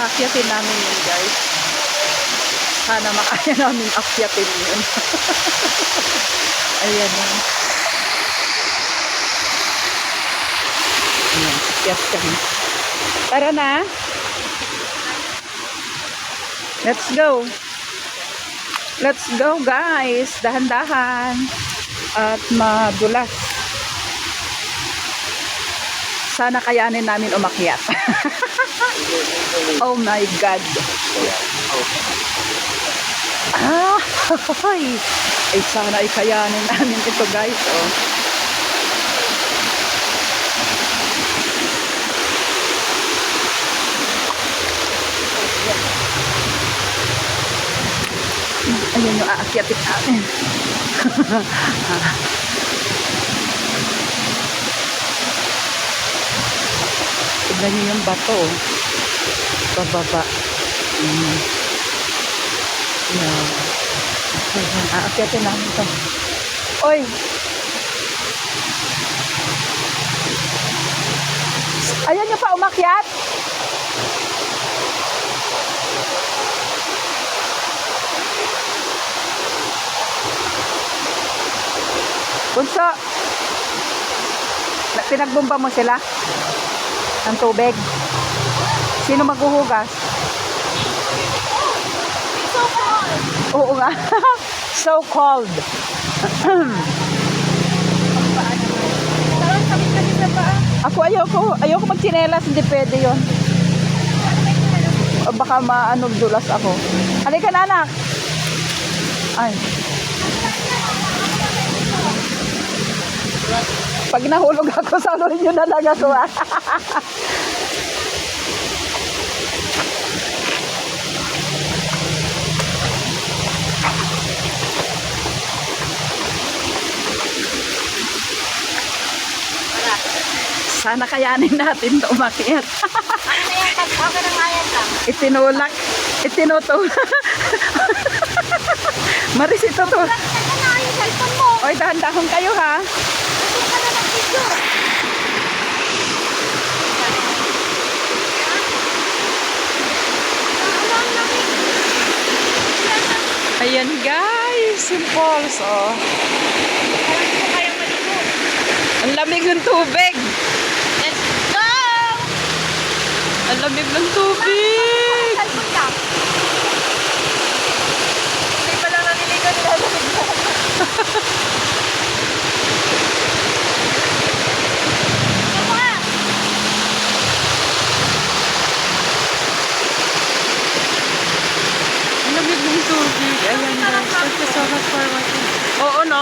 aakyatin namin yun guys. Sana makaya namin akyatin yun. Ayan yun. Ayan, akyat kami. Tara na. Let's go. Let's go guys. Dahan-dahan. At madulas. Sana kayanin namin umakyat. oh my God. Ah, ay, ay sana ay kayanin namin ito guys. Oh. Ayun yung aakyatin namin. Tignan niyo yung bato. oh. Pababa. Mm. Yeah. Aakyatin namin ito. Oy! Ayan niyo pa umakyat? Bunso! Na- Pinagbomba mo sila? Ng tubig? Sino maghuhugas? Oo nga. so cold. Parang sakit-sakit na paa. Ako ayoko, ayoko magchinelas, hindi pwede yon. Baka maano dulas ako. Halika na. Ay. Pag nahulog ako, saluhin nyo na lang ako Sana kayanin natin to umakyat. Ano yan? Pag okay na nga yan lang. Itinulak, itinutulak. Maris ito to. Oy, dahan-dahan kayo ha. Ka ng lamig? Ayan guys, yung falls oh. Hindi. Ang lamig ng tubig. Let's go! Lamig ng tubig. Hindi pa lang naliligo nila sa bigla. Ito pa! Ang lamig ng tubig. Ayan guys, thank you so much for watching. Oo no.